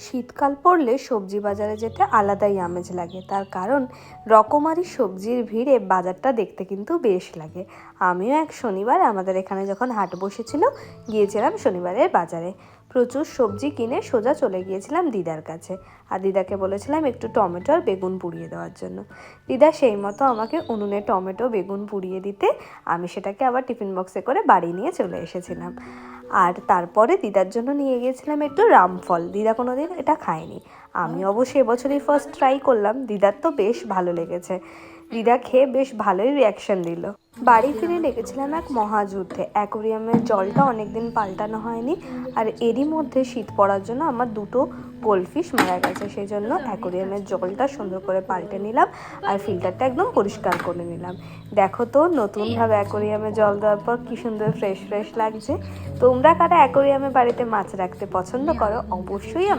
শীতকাল পড়লে সবজি বাজারে যেতে আলাদাই আমেজ লাগে। তার কারণ, রকমারি সবজির ভিড়ে বাজারটা দেখতে কিন্তু বেশ লাগে। আমিও এক শনিবার আমাদের এখানে যখন হাট বসেছিল, গিয়েছিলাম শনিবারের বাজারে। প্রচুর সবজি কিনে সোজা চলে গিয়েছিলাম দিদার কাছে। আর দিদাকে বলেছিলাম একটু টমেটো আর বেগুন পুড়িয়ে দেওয়ার জন্য। দিদা সেই মতো আমাকে উনুনে টমেটো, বেগুন পুড়িয়ে দিতে, আমি সেটাকে আবার টিফিন বক্সে করে বাড়ি নিয়ে চলে এসেছিলাম। আর তারপরে দিদার জন্য নিয়ে গিয়েছিলাম একটু রামফল। দিদা কোনোদিন এটা খায়নি। আমি অবশ্য এবছরই ফার্স্ট ট্রাই করলাম। দিদার তো বেশ ভালো লেগেছে। দিদা খেয়ে বেশ ভালোই রিয়াকশন দিল। বাড়ি ফিরে লেগেছিলাম এক মহাযুদ্ধে। অ্যাকোরিয়ামের জলটা অনেকদিন পাল্টানো হয়নি আর এরই মধ্যে শীত পড়ার জন্য আমার দুটো গোল্ডফিশ মারা গেছে। সেই জন্য অ্যাকোরিয়ামের জলটা সুন্দর করে পাল্টে নিলাম আর ফিল্টারটা একদম পরিষ্কার করে নিলাম। দেখো তো, নতুনভাবে অ্যাকোরিয়ামে জল দেওয়ার পর কী সুন্দর ফ্রেশ ফ্রেশ লাগছে। তোমরা কারা অ্যাকোরিয়ামে বাড়িতে মাছ রাখতে পছন্দ করো, অবশ্যই